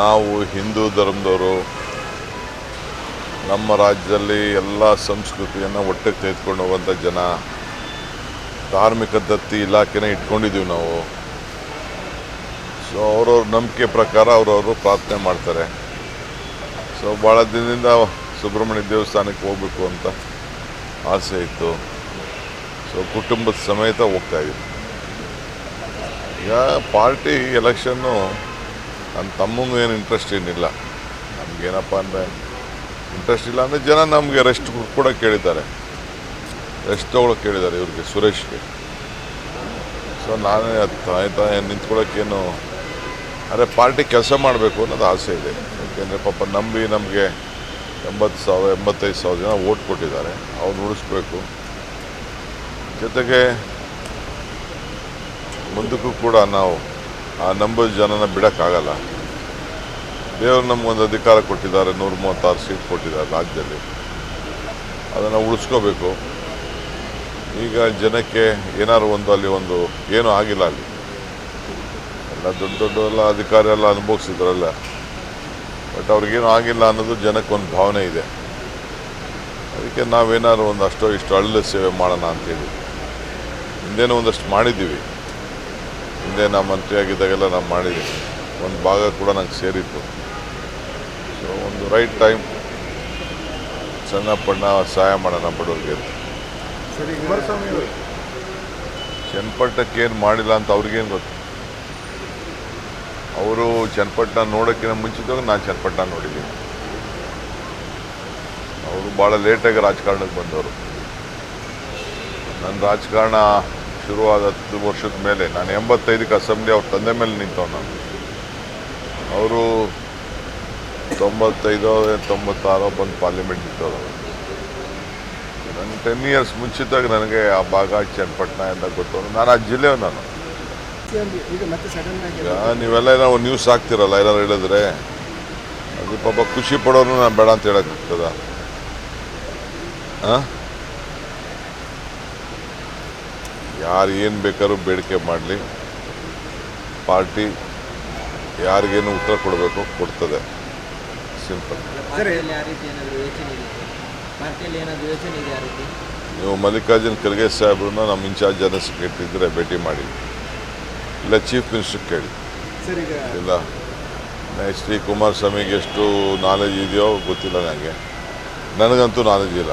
ನಾವು ಹಿಂದೂ ಧರ್ಮದವರು ನಮ್ಮ ರಾಜ್ಯದಲ್ಲಿ ಎಲ್ಲ ಸಂಸ್ಕೃತಿಯನ್ನು ಒಟ್ಟಿಗೆ ತೆಗೆದುಕೊಂಡು ಹೋಗುವಂಥ ಜನ, ಧಾರ್ಮಿಕ ದತ್ತಿ ಇಲಾಖೆನೇ ಇಟ್ಕೊಂಡಿದ್ದೀವಿ ನಾವು. ಸೊ ಅವ್ರವ್ರ ನಂಬಿಕೆ ಪ್ರಕಾರ ಅವರವರು ಪ್ರಾರ್ಥನೆ ಮಾಡ್ತಾರೆ. ಸೊ ಭಾಳ ದಿನದಿಂದ ಸುಬ್ರಹ್ಮಣ್ಯ ದೇವಸ್ಥಾನಕ್ಕೆ ಹೋಗಬೇಕು ಅಂತ ಆಸೆ ಇತ್ತು. ಸೊ ಕುಟುಂಬದ ಸಮೇತ ಹೋಗ್ತಾ ಇದ್ದೀವಿ ಈಗ ಪಾರ್ಟಿ ಎಲೆಕ್ಷನ್ನು ನನ್ನ ತಮ್ಮಂಗೂ ಏನು ಇಂಟ್ರೆಸ್ಟ್ ಏನಿಲ್ಲ. ನಮಗೇನಪ್ಪ ಅಂದರೆ ಇಂಟ್ರೆಸ್ಟ್ ಇಲ್ಲ ಅಂದರೆ ಜನ ನಮಗೆ ರೆಸ್ಟ್ ಕೂಡ ಕೇಳಿದ್ದಾರೆ. ರೆಸ್ಟ್ ತೊಗೊಳಕ್ಕೆ ಕೇಳಿದ್ದಾರೆ ಇವ್ರಿಗೆ, ಸುರೇಶ್ಗೆ. ಸೊ ನಾನೇ ತಾಯಿ ನಿಂತ್ಕೊಳ್ಳೋಕ್ಕೇನು ಅರೆ ಪಾರ್ಟಿ ಕೆಲಸ ಮಾಡಬೇಕು ಅನ್ನೋದು ಆಸೆ ಇದೆ. ಯಾಕೆಂದರೆ ಪಾಪ ನಂಬಿ ನಮಗೆ ಎಂಬತ್ತು ಸಾವಿರ, ಎಂಬತ್ತೈದು ಸಾವಿರ ಜನ ಓಟ್ ಕೊಟ್ಟಿದ್ದಾರೆ. ಅವ್ರು ಉಳಿಸ್ಬೇಕು ಜೊತೆಗೆ ಮುಂದಕ್ಕೂ ಕೂಡ ನಾವು ಆ ನಂಬರ್ ಜನನ ಬಿಡೋಕ್ಕಾಗಲ್ಲ. ದೇವರು ನಮಗೊಂದು ಅಧಿಕಾರ ಕೊಟ್ಟಿದ್ದಾರೆ ನೂರ ಮೂವತ್ತಾರು ಸೀಟ್ ಕೊಟ್ಟಿದ್ದಾರೆ ರಾಜ್ಯದಲ್ಲಿ. ಅದನ್ನು ಉಳಿಸ್ಕೋಬೇಕು. ಈಗ ಜನಕ್ಕೆ ಏನಾದ್ರು ಒಂದು ಅಲ್ಲಿ ಒಂದು ಏನೂ ಆಗಿಲ್ಲ ಅಲ್ಲಿ. ಎಲ್ಲ ದೊಡ್ಡ ದೊಡ್ಡ ಎಲ್ಲ ಅಧಿಕಾರಿ ಎಲ್ಲ ಅನುಭವಿಸಿದ್ರಲ್ಲ. ಬಟ್ ಅವ್ರಿಗೇನು ಆಗಿಲ್ಲ ಅನ್ನೋದು ಜನಕ್ಕೆ ಒಂದು ಭಾವನೆ ಇದೆ. ಅದಕ್ಕೆ ನಾವೇನಾದ್ರು ಒಂದು ಅಷ್ಟೋ ಇಷ್ಟು ಅಳ್ಳ ಸೇವೆ ಮಾಡೋಣ ಅಂತೇಳಿ. ಹಿಂದೇನೂ ಒಂದಷ್ಟು ಮಾಡಿದ್ದೀವಿ. ಹಿಂದೆ ಮಂತ್ರಿ ಆಗಿದ್ದಾಗೆಲ್ಲ ನಾವು ಮಾಡಿದ್ವಿ ಒಂದು ಭಾಗ ಕೂಡ ನಂಗೆ ಸೇರಿತ್ತು. ಸೊ ಒಂದು ರೈಟ್ ಟೈಮ್ ಸಣ್ಣ ಪಣ್ಣ ಸಹಾಯ ಮಾಡೋಣ ಬಡವ್ರಿಗೆ ಅವರು. ಏನು ಮಾಡಿಲ್ಲ ಅಂತ ಅವ್ರಿಗೇನು ಗೊತ್ತು? ಅವರು ಚನ್ನಪಟ್ಟಣ ನೋಡೋಕ್ಕಿಂತ ಮುಂಚಿತವಾಗಿ ನಾನು ಚನ್ನಪಟ್ಟಣ ನೋಡಿದ್ದೀನಿ. ಅವರು ಭಾಳ ಲೇಟಾಗಿ ರಾಜಕಾರಣಕ್ಕೆ ಬಂದವರು. ನನ್ನ ರಾಜಕಾರಣ ಶುರುವಾದ ಹತ್ತು ವರ್ಷದ ಮೇಲೆ, ನಾನು ಎಂಬತ್ತೈದಕ್ಕೆ ಅಸೆಂಬ್ಲಿ ಅವ್ರ ತಂದೆ ಮೇಲೆ ನಿಂತವ್ ನಾನು. ಅವರು ತೊಂಬತ್ತೈದೋ ತೊಂಬತ್ತಾರೋ ಬಂದು ಪಾರ್ಲಿಮೆಂಟ್ ನಿಂತವ್ರು ನನ್ನ ಟೆನ್ ಇಯರ್ಸ್ ಮುಂಚಿತವಾಗಿ ನನಗೆ ಆ ಭಾಗ ಚನ್ನಪಟ್ಟಣ ಅಂತ ಗೊತ್ತವ್ರು. ನಾನು ಆ ಜಿಲ್ಲೆ ನಾನು. ನೀವೆಲ್ಲ ಏನೋ ನ್ಯೂಸ್ ಹಾಕ್ತಿರಲ್ಲ ಏನಾರು ಹೇಳಿದ್ರೆ? ಅದು ಪಾಪ ಖುಷಿ ಪಡೋರು ನಾನು ಬೇಡ ಅಂತ ಹೇಳಕ್ಕಾಗ್ತದ? ಯಾರು ಏನು ಬೇಕಾದ್ರೂ ಬೇಡಿಕೆ ಮಾಡಲಿ. ಪಾರ್ಟಿ ಯಾರಿಗೇನು ಉತ್ತರ ಕೊಡಬೇಕು ಕೊಡ್ತದೆ. ಸಿಂಪಲ್ ಪಾರ್ಟಿಯಲ್ಲಿ ಆ ರೀತಿ ಏನಾದರೂ ಯೋಚನೆ ಇದೆ ಪಾರ್ಟಿಯಲ್ಲಿ ಏನಾದರೂ ಯೋಚನೆ ಇದೆ ಆ ನೀವು ಮಲ್ಲಿಕಾರ್ಜುನ್ ಖರ್ಗೆ ಸಾಹೇಬ್ರನ್ನ ನಮ್ಮ ಇನ್ಚಾರ್ಜ್ ಜನರಲ್ ಸೆಕ್ರೆಟರಿ ಇದ್ದರೆ ಭೇಟಿ ಮಾಡಿ. ಇಲ್ಲ ಚೀಫ್ ಮಿನಿಸ್ಟರ್ ಕೇಳಿ. ಸರ್ ಈಗ ಇಲ್ಲ. ಎಚ್ ಡಿ ಕುಮಾರಸ್ವಾಮಿಗೆ ಎಷ್ಟು ನಾಲೆಜ್ ಇದೆಯೋ ಗೊತ್ತಿಲ್ಲ ನನಗೆ ನನಗಂತೂ ನಾಲೆಜ್ ಇಲ್ಲ.